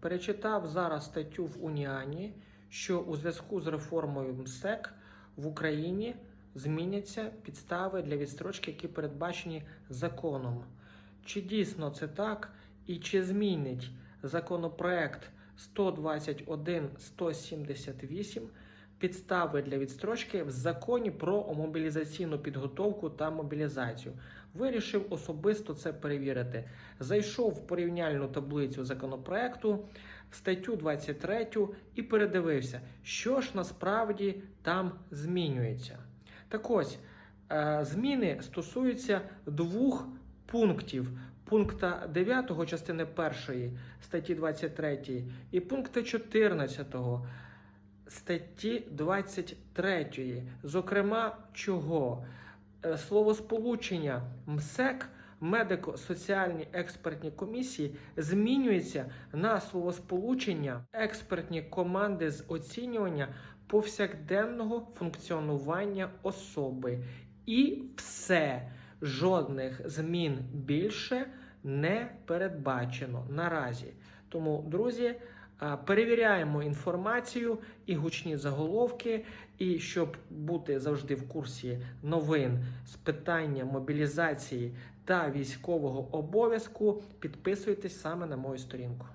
перечитав зараз статтю в Уніані, що у зв'язку з реформою МСЕК в Україні зміняться підстави для відстрочки, які передбачені законом. Чи дійсно це так, і чи змінить законопроект 121-178 підстави для відстрочки в законі про мобілізаційну підготовку та мобілізацію? Вирішив особисто це перевірити. Зайшов в порівняльну таблицю законопроекту, в статтю 23 і передивився, що ж насправді там змінюється. Так ось, е, зміни стосуються двох пунктів. Пункта 9 частини 1 статті 23 і пункта 14 статті 23. Зокрема, чого? Е, Словосполучення МСЕК медико-соціальні експертні комісії змінюється на словосполучення експертні команди з оцінювання повсякденного функціонування особи. І все, жодних змін більше не передбачено наразі. Тому, друзі, перевіряємо інформацію і гучні заголовки. І щоб бути завжди в курсі новин з питання мобілізації та військового обов'язку, підписуйтесь саме на мою сторінку.